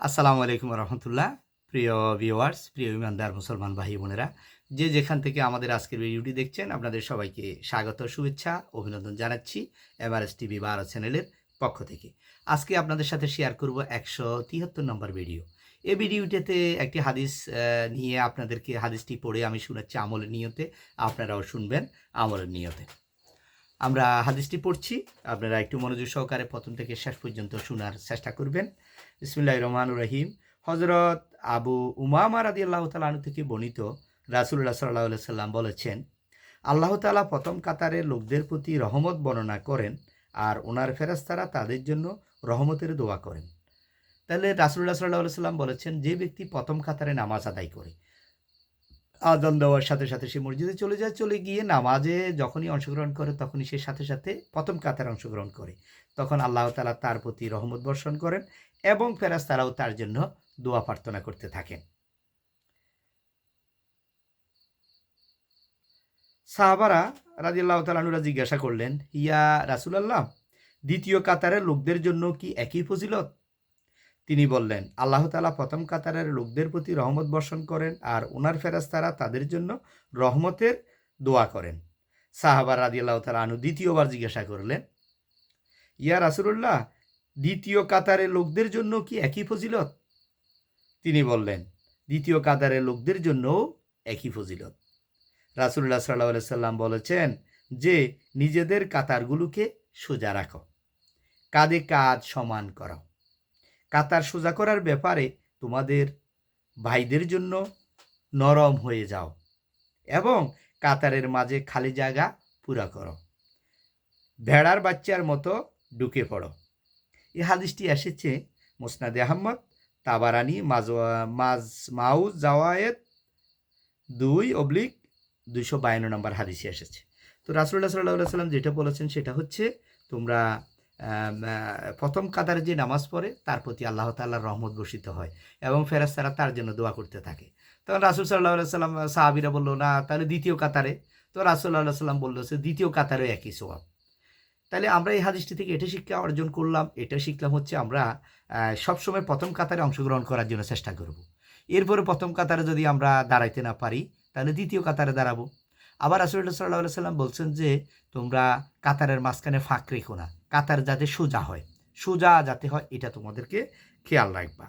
আসসালামু আলাইকুম রহমতুল্লাহ। প্রিয় ভিওয়ার্স প্রিয় ইমানদার মুসলমান ভাই বোনেরা, যে যেখান থেকে আমাদের আজকের ভিডিওটি দেখছেন, আপনাদের সবাইকে স্বাগত, শুভেচ্ছা, অভিনন্দন জানাচ্ছি এমআরএস টিভি বারো চ্যানেলের পক্ষ থেকে। আজকে আপনাদের সাথে শেয়ার করব একশো তিয়াত্তর নম্বর ভিডিও এই ভিডিওটিতে একটি হাদিস নিয়ে আপনাদেরকে হাদিসটি পড়ে আমি শোনাচ্ছি আমলের নিয়তে। আপনারাও শুনবেন আমলের নিয়তে। আমরা হাদিসটি পড়ছি। আপনারা একটু মনোযোগ সহকারে প্রথম থেকে শেষ পর্যন্ত শোনার চেষ্টা করবেন। ইসমিল্লাহ রহমান রহিম। হজরত আবু উমামা রাদি আল্লাহ তালু থেকে বর্ণিত রাসুল্লাহ সাল্লাহ সাল্লাম বলেছেন, আল্লাহ তালা প্রথম কাতারে লোকদের প্রতি রহমত বর্ণনা করেন আর ওনার ফেরাস্তারা তাদের জন্য রহমতের দোয়া করেন। তাহলে রাসুল্লাহ সাল্লাহ সাল্লাম বলেছেন, যে ব্যক্তি প্রথম কাতারে নামাজ আদায় করে আদান দেওয়ার সাথে সাথে সে মসজিদে চলে যায়, চলে গিয়ে নামাজে যখনই অংশগ্রহণ করে তখনই সে সাথে সাথে প্রথম কাতারে অংশগ্রহণ করে। তখন আল্লাহ তালা তার প্রতি রহমত বর্ষণ করেন এবং ফেরাজ তারাও তার জন্য দোয়া প্রার্থনা করতে থাকেন। সাহাবারা রাজিয়াল্লাহ তালানুরা জিজ্ঞাসা করলেন, ইয়া রাসুলাল্লাহ, দ্বিতীয় কাতারের লোকদের জন্য কি একই ফজিলত? তিনি বললেন, আল্লাহ তালা প্রথম কাতারের লোকদের প্রতি রহমত বর্ষণ করেন আর ওনার ফেরাস্তারা তাদের জন্য রহমতের দোয়া করেন। সাহাবার রাজিয়াল্লাহ তালা আনু দ্বিতীয়বার জিজ্ঞাসা করলেন, ইয়া রাসুল্লাহ দ্বিতীয় কাতারের লোকদের জন্য কি একই ফজিলত? তিনি বললেন, দ্বিতীয় কাতারের লোকদের জন্যও একই ফজিলত। রাসুল্লাহ সাল্লাহ সাল্লাম বলেছেন, যে নিজেদের কাতারগুলোকে সোজা রাখো, কাঁধে কাজ সমান করো। কাতার সোজা করার ব্যাপারে তোমাদের ভাইদের জন্য নরম হয়ে যাও এবং কাতারের মাঝে খালি জায়গা পুরা করো। ভেড়ার বাচ্চার মতো ঢুকে পড়ো। এই হাদিসটি এসেছে মোসনাদে আহমদ, তাবারানি মাজ মাজ, মাউজ, জাওয়ায়েত দুই অবলিক দুইশো বায়ান্ন নম্বর হাদিসে এসেছে। তো রাসুল্লাহ সাল্লাহ সাল্লাম যেটা বলেছেন সেটা হচ্ছে, তোমরা প্রথম কাতারে যে নামাজ পড়ে, তার প্রতি আল্লাহ তাল্লাহর রহমত বর্ষিত হয় এবং ফেরাস্তারা তার জন্য দোয়া করতে থাকে। তখন রাসুল সাল্লাহ সাল্লাম, সাহাবিরা বলল, না, তাহলে দ্বিতীয় কাতারে। তো রাসুল্লাহ সাল্লাম বলল যে দ্বিতীয় কাতারেও একই সোয়াব তাহলে আমরা এই হাদিসটি থেকে এটা শিক্ষা অর্জন করলাম, এটা শিখলাম হচ্ছে আমরা সবসময় প্রথম কাতারে অংশগ্রহণ করার জন্য চেষ্টা করব। এরপরে প্রথম কাতারে যদি আমরা দাঁড়াইতে না পারি, তাহলে দ্বিতীয় কাতারে দাঁড়াবো। আবার রাসুল্লাহ সাল্লাহ সাল্লাম বলছেন যে, তোমরা কাতারের মাঝখানে ফাঁক রেখো না। কাতার যাতে সোজা হয়। সোজা যাতে হয়, এটা তোমাদেরকে খেয়াল রাখবা।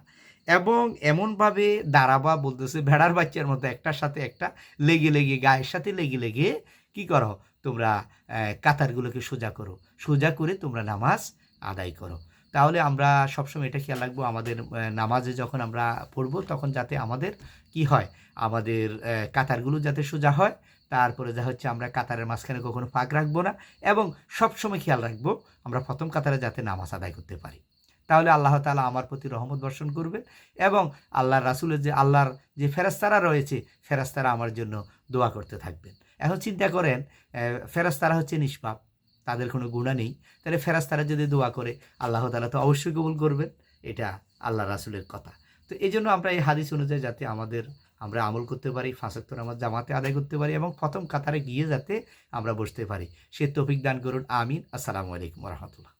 এবং এমনভাবে দাঁড়াবা বলতেছে ভেড়ার বাচ্চার মতো একটার সাথে একটা, লেগে লেগে গায়ের সাথে লেগে লেগে কি করো? তোমরা কাতারগুলোকে সোজা করো। সোজা করে তোমরা নামাজ আদায় করো। তাহলে আমরা সবসময় এটা খেয়াল রাখব, আমাদের নামাজে যখন আমরা পড়ব তখন যাতে আমাদের কি হয়, আমাদের কাতারগুলো যাতে সোজা হয়, তারপরে যা হচ্ছে আমরা কাতারের মাঝখানে কখনো ফাঁক রাখব না এবং সবসময় খেয়াল রাখব আমরা প্রথম কাতারে যাতে নামাজ আদায় করতে পারি। তাহলে আল্লাহ তালা আমার প্রতি রহমত বর্ষণ করবে এবং আল্লাহর রাসুলের যে, আল্লাহর যে ফেরাস্তারা রয়েছে ফেরাস্তারা আমার জন্য দোয়া করতে থাকবেন। এখন চিন্তা করেন ফেরাস্তারা হচ্ছে নিষ্পাপ। তাদের কোনো গুণা নেই। তাহলে ফেরাস্তারা যদি দোয়া করে, আল্লাহ তালা তো অবশ্যই কবুল করবেন। এটা আল্লাহ রাসুলের কথা। তো এই জন্য আমরা এই হাদিস অনুযায়ী যাতে আমাদের, আমরা আমল করতে পারি ফাঁসাক্তর আমার জামাতে আদায় করতে পারি এবং প্রথম কাতারে গিয়ে যাতে আমরা বসতে পারি। সে তফিক দান করুন। আমিন। আসসালামু আলাইকুম রহমতুল্লাহ।